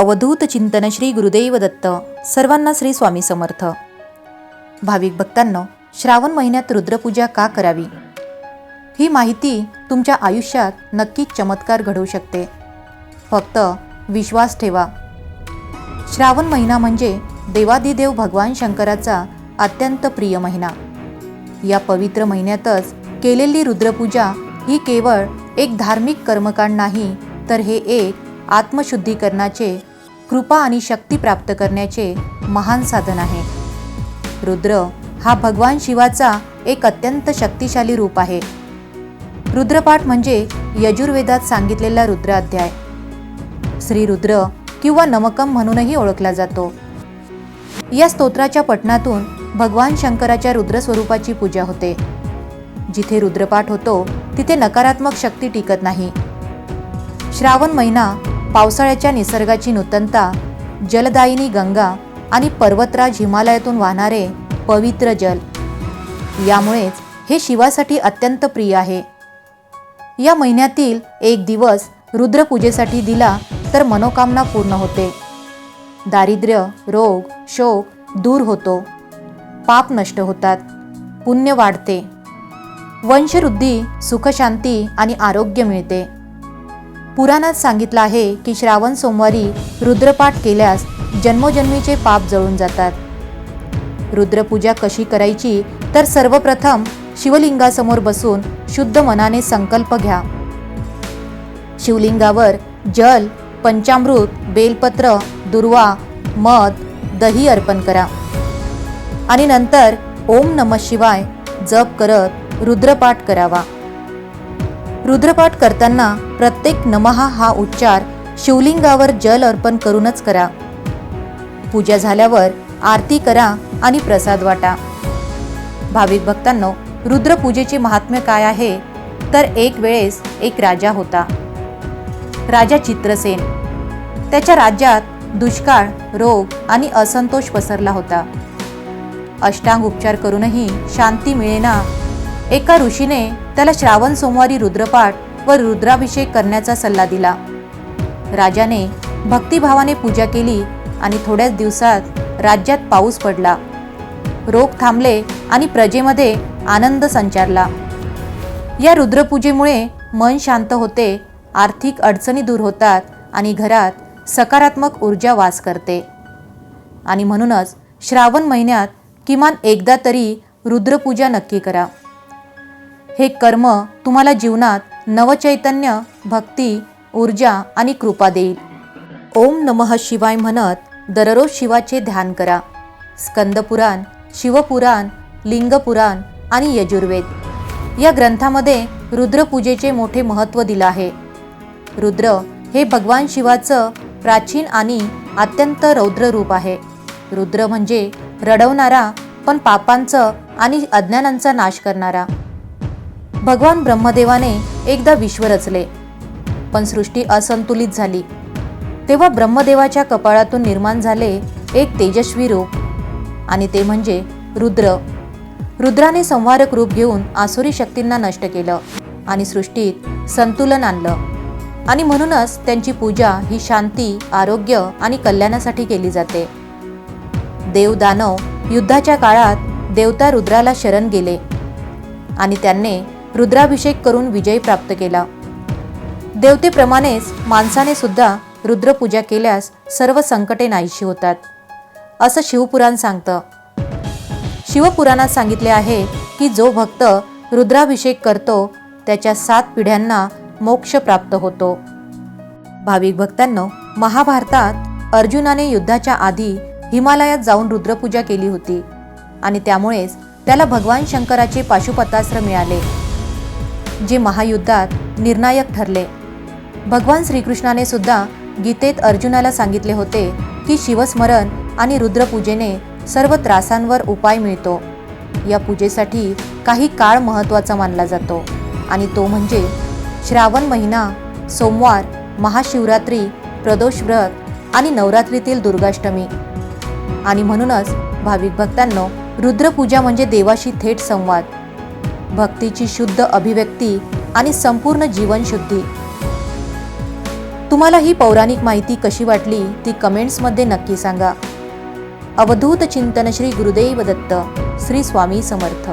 अवधूत चिंतन श्री गुरुदेव दत्त. सर्वांना श्री स्वामी समर्थ. भाविक भक्तांनो श्रावण महिन्यात रुद्रपूजा का करावी? ही माहिती तुमच्या आयुष्यात नक्कीच चमत्कार घडवू शकते. फक्त विश्वास ठेवा. श्रावण महिना म्हणजे देवादिदेव भगवान शंकराचा अत्यंत प्रिय महिना. या पवित्र महिन्यातच केलेली रुद्रपूजा ही केवळ एक धार्मिक कर्मकांड नाही तर हे एक आत्मशुद्धीकरणाचे कृपा आणि शक्ती प्राप्त करण्याचे महान साधन आहे. रुद्र हा भगवान शिवाचा एक अत्यंत शक्तिशाली रूप आहे. रुद्रपाठ म्हणजे यजुर्वेदात सांगितलेला रुद्र अध्याय. श्री रुद्र किंवा नमकम म्हणूनही ओळखला जातो. या स्तोत्राच्या पठणातून भगवान शंकराच्या रुद्र स्वरूपाची पूजा होते. जिथे रुद्रपाठ होतो तिथे नकारात्मक शक्ती टिकत नाही. श्रावण महिना पावसाळ्याच्या निसर्गाची नूतनता जलदायिनी गंगा आणि पर्वतराज हिमालयातून वाहणारे पवित्र जल. यामुळेच हे शिवासाठी अत्यंत प्रिय आहे. या महिन्यातील एक दिवस रुद्रपूजेसाठी दिला तर मनोकामना पूर्ण होते. दारिद्र्य रोग शोक दूर होतो. पाप नष्ट होतात. पुण्य वाढते. वंशवृद्धी सुखशांती आणि आरोग्य मिळते. पुराणात सांगितलं आहे की श्रावण सोमवारी रुद्रपाठ केल्यास जन्मोजन्मीचे पाप जळून जातात. रुद्रपूजा कशी करायची तर सर्वप्रथम शिवलिंगासमोर बसून शुद्ध मनाने संकल्प घ्या. शिवलिंगावर जल पंचामृत बेलपत्र दुर्वा मध दही अर्पण करा. आणि नंतर ओम नम शिवाय जप करत रुद्रपाठ करावा. रुद्रपाठ करताना प्रत्येक नमहा हा उच्चार शिवलिंगावर जल अर्पण करूनच करा. पूजा झाल्यावर आरती करा आणि प्रसाद वाटा. भाविक भक्तांनो रुद्रपूजेचे महात्म्य काय आहे? तर एक वेळेस एक राजा होता. राजा चित्रसेन. त्याच्या राज्यात दुष्काळ रोग आणि असंतोष पसरला होता. अष्टांग उपचार करूनही शांती मिळेना एका ऋषीने त्याला श्रावण सोमवारी रुद्रपाठ व रुद्राभिषेक करण्याचा सल्ला दिला. राजाने भक्तिभावाने पूजा केली आणि थोड्याच दिवसात राज्यात पाऊस पडला. रोग थांबले आणि प्रजेमध्ये आनंद संचारला. या रुद्रपूजेमुळे मन शांत होते आर्थिक अडचणी दूर होतात आणि घरात सकारात्मक ऊर्जा वास करते. आणि म्हणूनच श्रावण महिन्यात किमान एकदा तरी रुद्रपूजा नक्की करा. हे कर्म तुम्हाला जीवनात नवचैतन्य भक्ती ऊर्जा आणि कृपा देईल. ओम नमः शिवाय म्हणत दररोज शिवाचे ध्यान करा. स्कंदपुराण शिवपुराण लिंगपुराण आणि यजुर्वेद. या ग्रंथामध्ये रुद्रपूजेचे मोठे महत्त्व दिलं आहे. रुद्र हे भगवान शिवाचं प्राचीन आणि अत्यंत रौद्र रूप आहे. रुद्र म्हणजे रडवणारा पण पापांचं आणि अज्ञानांचा नाश करणारा. भगवान ब्रह्मदेवाने एकदा विश्व रचले. पण सृष्टी असंतुलित झाली. तेव्हा ब्रह्मदेवाच्या कपाळातून निर्माण झाले एक तेजस्वी रूप. आणि ते म्हणजे रुद्र. रुद्राने संहारक रूप घेऊन आसुरी शक्तींना नष्ट केलं आणि सृष्टीत संतुलन आणलं. आणि म्हणूनच त्यांची पूजा ही शांती आरोग्य आणि कल्याणासाठी केली जाते. देव दानव युद्धाच्या काळात देवता रुद्राला शरण गेले. आणि त्यांनी रुद्राभिषेक करून विजय प्राप्त केला. देवतेप्रमाणेच माणसाने सुद्धा रुद्रपूजा केल्यास सर्व संकटे नाहीशी होतात. असं शिवपुराण सांगतं. शिवपुराणात सांगितले आहे की जो भक्त रुद्राभिषेक करतो त्याच्या सात पिढ्यांना मोक्ष प्राप्त होतो. भाविक भक्तांनो महाभारतात अर्जुनाने युद्धाच्या आधी हिमालयात जाऊन रुद्रपूजा केली होती आणि त्यामुळेच त्याला भगवान शंकराचे पाशुपतास्त्र मिळाले. जे महायुद्धात निर्णायक ठरले. भगवान श्रीकृष्णाने सुद्धा गीतेत अर्जुनाला सांगितले होते की शिवस्मरण आणि रुद्रपूजेने सर्व त्रासांवर उपाय मिळतो. या पूजेसाठी काही काळ महत्त्वाचा मानला जातो आणि तो म्हणजे श्रावण महिना सोमवार महाशिवरात्री प्रदोष व्रत आणि नवरात्रीतील दुर्गाष्टमी. आणि म्हणूनच भाविक भक्तांनो रुद्रपूजा म्हणजे देवाशी थेट संवाद. भक्तीची शुद्ध अभिव्यक्ती आणि संपूर्ण जीवनशुद्धी तुम्हाला ही पौराणिक माहिती कशी वाटली ती कमेंट्समध्ये नक्की सांगा. अवधूत चिंतन श्री गुरुदेव दत्त श्री स्वामी समर्थ.